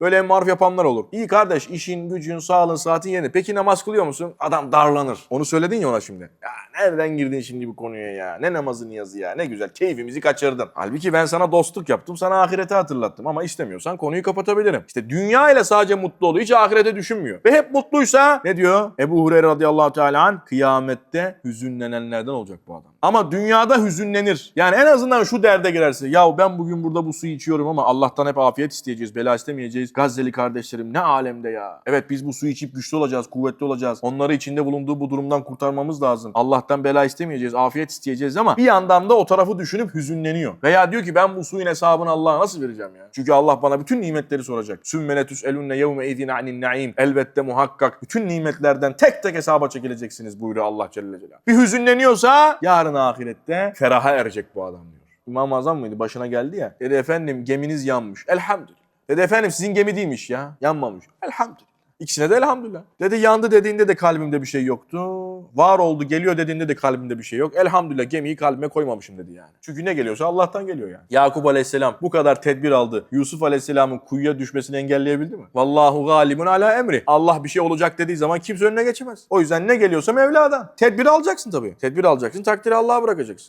Böyle en maruf yapanlar olur. İyi kardeş işin, gücün, sağlığın, saatin yerine. Peki namaz kılıyor musun? Adam darlanır. Onu söyledin ya ona şimdi. Ya nereden girdin şimdi bu konuya ya? Ne namazı niyazı ya? Ne güzel keyfimizi kaçırdın. Halbuki ben sana dostluk yaptım. Sana ahireti hatırlattım. Ama istemiyorsan konuyu kapatabilirim. İşte dünya ile sadece mutlu oluyor. Hiç ahirete düşünmüyor. Ve hep mutluysa ne diyor? Ebu Hureyre radıyallahu teala kıyamette hüzünlenenlerden olacak bu adam. Ama dünyada hüzünlenir. Yani en azından şu derde girerse. Ya ben bugün burada bu suyu içiyorum ama Allah'tan hep afiyet isteyeceğiz. Bela istemeyeceğiz. Gazze'li kardeşlerim ne alemde ya. Evet biz bu suyu içip güçlü olacağız, kuvvetli olacağız. Onları içinde bulunduğu bu durumdan kurtarmamız lazım. Allah'tan bela istemeyeceğiz, afiyet isteyeceğiz ama bir yandan da o tarafı düşünüp hüzünleniyor. Veya diyor ki ben bu suyun hesabını Allah'a nasıl vereceğim ya? Çünkü Allah bana bütün nimetleri soracak. Sümmeletüs elunne yevme idin anin naim. Elbette muhakkak bütün nimetlerden tek tek hesaba çekileceksiniz buyuruyor Allah Celle Celaluhu. Bir hüzünleniyorsa yarın ahirette feraha erecek bu adam diyor. İmam-ı Azam mıydı? Başına geldi ya. Dedi efendim geminiz yanmış. Elhamdülillah. Dedi efendim sizin gemi değilmiş ya. Yanmamış. Elhamdülillah. İkisine de elhamdülillah. Dedi yandı dediğinde de kalbimde bir şey yoktu. Var oldu geliyor dediğinde de kalbimde bir şey yok. Elhamdülillah gemiyi kalbime koymamışım dedi yani. Çünkü ne geliyorsa Allah'tan geliyor yani. Yakup aleyhisselam bu kadar tedbir aldı. Yusuf aleyhisselamın kuyuya düşmesini engelleyebildi mi? Vallahu galimun ala emri. Allah bir şey olacak dediği zaman kimse önüne geçemez. O yüzden ne geliyorsa Mevla'dan. Tedbir alacaksın tabii. Tedbir alacaksın takdiri Allah'a bırakacaksın.